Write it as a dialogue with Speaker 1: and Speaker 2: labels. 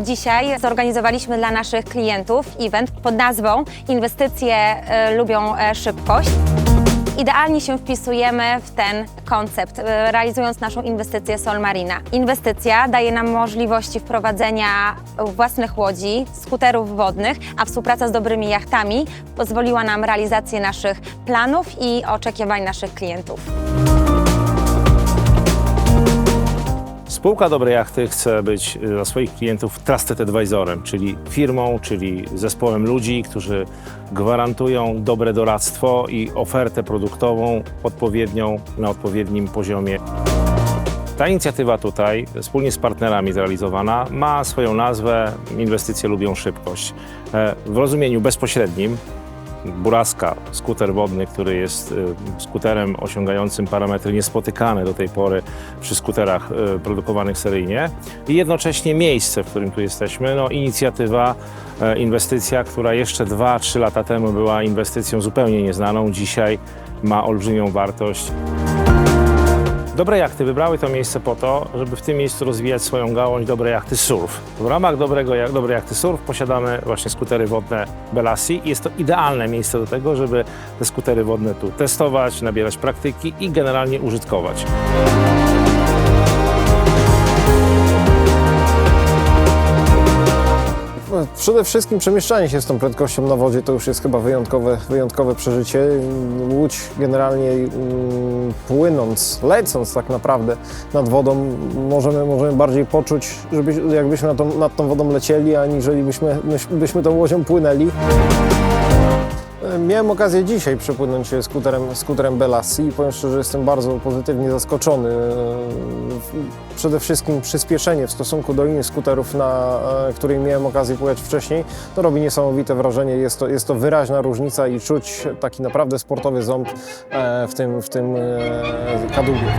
Speaker 1: Dzisiaj zorganizowaliśmy dla naszych klientów event pod nazwą Inwestycje e, lubią e, szybkość. Idealnie się wpisujemy w ten koncept, e, realizując naszą inwestycję Sol Marina. Inwestycja daje nam możliwości wprowadzenia własnych łodzi, skuterów wodnych, a współpraca z dobrymi jachtami pozwoliła nam realizację naszych planów i oczekiwań naszych klientów.
Speaker 2: Spółka Dobre Jachty chce być y, dla swoich klientów trusted advisorem, czyli firmą, czyli zespołem ludzi, którzy gwarantują dobre doradztwo i ofertę produktową odpowiednią na odpowiednim poziomie. Ta inicjatywa tutaj, wspólnie z partnerami zrealizowana, ma swoją nazwę Inwestycje lubią szybkość. E, W rozumieniu bezpośrednim Buraska, skuter wodny, który jest y, skuterem osiągającym parametry niespotykane do tej pory przy skuterach y, produkowanych seryjnie i jednocześnie miejsce, w którym tu jesteśmy, no inicjatywa, e, inwestycja, która jeszcze 2-3 lata temu była inwestycją zupełnie nieznaną, dzisiaj ma olbrzymią wartość. Dobre Jachty wybrały to miejsce po to, żeby w tym miejscu rozwijać swoją gałąź Dobre Jachty Surf. W ramach dobrego, jak- Dobre Jachty Surf posiadamy właśnie skutery wodne Belassi jest to idealne miejsce do tego, żeby te skutery wodne tu testować, nabierać praktyki i generalnie użytkować.
Speaker 3: Przede wszystkim przemieszczanie się z tą prędkością na wodzie to już jest chyba wyjątkowe, wyjątkowe przeżycie. Łódź generalnie mm, płynąc, lecąc tak naprawdę nad wodą możemy, możemy bardziej poczuć, żeby, jakbyśmy nad tą, nad tą wodą lecieli, aniżeli byśmy, byśmy tą łodzią płynęli. E, Miałem okazję dzisiaj przepłynąć się skuterem, skuterem Belassi i powiem szczerze, jestem bardzo pozytywnie zaskoczony. Przede wszystkim przyspieszenie w stosunku do innych skuterów, na e, której miałem okazję pływać wcześniej, to robi niesamowite wrażenie. Jest to, jest to wyraźna różnica i czuć taki naprawdę sportowy ząb e, w tym, w tym e, kadłubie.